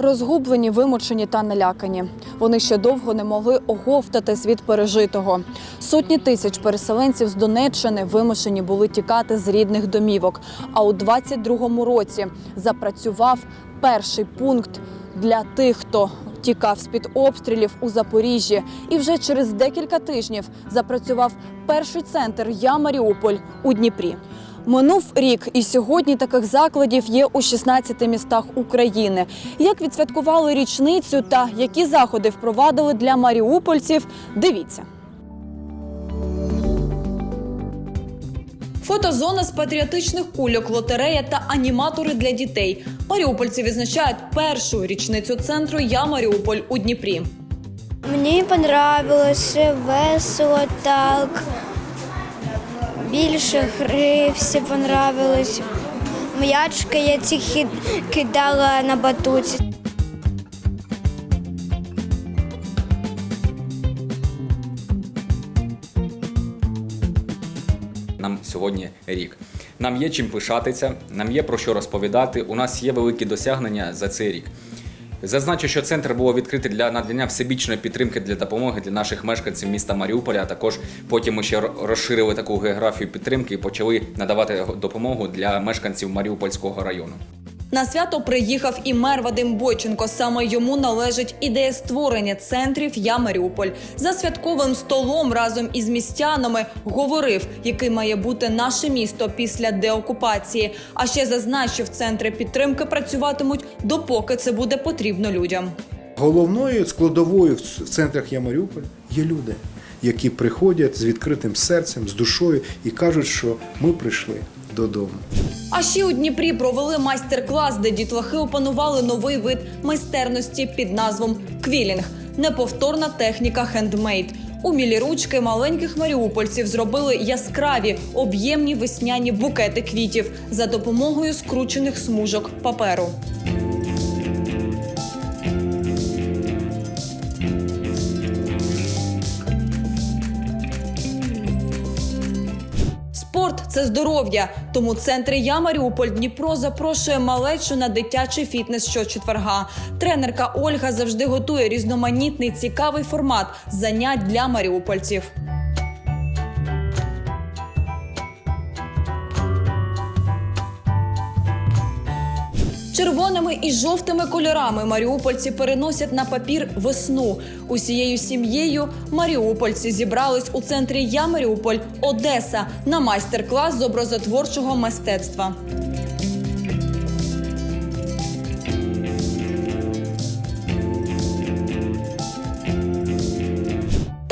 Розгублені, вимучені та налякані. Вони ще довго не могли оговтатись від пережитого. Сотні тисяч переселенців з Донеччини вимушені були тікати з рідних домівок. А у 22-му році запрацював перший пункт для тих, хто тікав з-під обстрілів у Запоріжжі. І вже через декілька тижнів запрацював перший центр Я Маріуполь у Дніпрі. Минув рік, і сьогодні таких закладів є у 16 містах України. Як відсвяткували річницю та які заходи впровадили для маріупольців? Дивіться. Фотозона з патріотичних кульок, лотерея та аніматори для дітей. Маріупольці відзначають першу річницю центру Я Маріуполь у Дніпрі. Мені понравилось весело так. Більше гри всі понравилось. М'ячки я ці хи- кидала на батуті. Нам сьогодні рік. Нам є чим пишатися, нам є про що розповідати. У нас є великі досягнення за цей рік. Зазначу, що центр було відкрити для надання всебічної підтримки для допомоги для наших мешканців міста Маріуполя. А також потім ми ще розширили таку географію підтримки і почали надавати допомогу для мешканців Маріупольського району. На свято приїхав і мер Вадим Бойченко. Саме йому належить ідея створення центрів Я Маріуполь. За святковим столом разом із містянами говорив, який має бути наше місто після деокупації. А ще зазначив, центри підтримки працюватимуть допоки це буде потрібно людям. Головною складовою в центрах Я Маріуполь є люди, які приходять з відкритим серцем, з душою і кажуть, що ми прийшли додому. А ще у Дніпрі провели майстер-клас, де дітлахи опанували новий вид майстерності під назвом квілінг неповторна техніка хендмейд. Умілі ручки маленьких маріупольців зробили яскраві об'ємні весняні букети квітів за допомогою скручених смужок паперу. Це здоров'я. Тому центр Я Маріуполь Дніпро запрошує малечу на дитячий фітнес щочетверга. Тренерка Ольга завжди готує різноманітний цікавий формат занять для маріупольців. Червоними і жовтими кольорами маріупольці переносять на папір весну. Усією сім'єю маріупольці зібрались у центрі Я Маріуполь Одеса на майстер-клас з образотворчого мистецтва.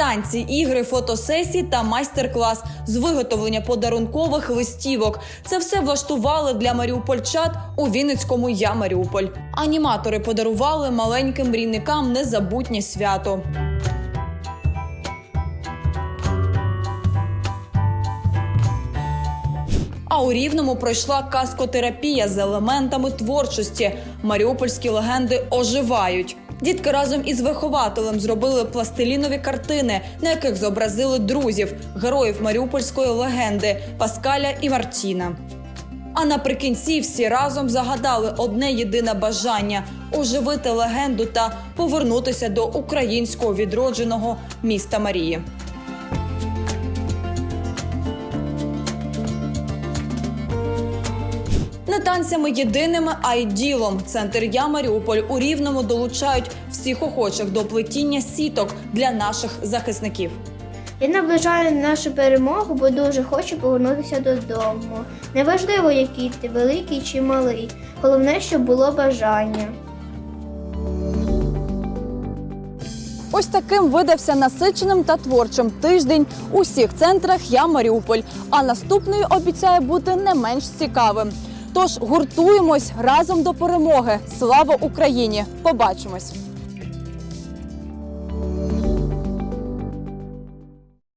Танці, ігри, фотосесії та майстер-клас з виготовлення подарункових листівок. Це все влаштували для маріупольчат у Вінницькому Я Маріуполь. Аніматори подарували маленьким мрійникам незабутнє свято. А у Рівному пройшла каскотерапія з елементами творчості. Маріупольські легенди оживають. Дітки разом із вихователем зробили пластилінові картини, на яких зобразили друзів, героїв маріупольської легенди Паскаля і Мартіна. А наприкінці всі разом загадали одне єдине бажання оживити легенду та повернутися до українського відродженого міста Марії. Танцями єдиними, а й ділом. Центр Я Маріуполь у Рівному долучають всіх охочих до плетіння сіток для наших захисників. Я наближаю нашу перемогу, бо дуже хочу повернутися додому. Неважливо, який ти великий чи малий. Головне, щоб було бажання. Ось таким видався насиченим та творчим тиждень у всіх центрах Я Маріуполь. А наступний обіцяє бути не менш цікавим. Тож гуртуємось разом до перемоги. Слава Україні! Побачимось!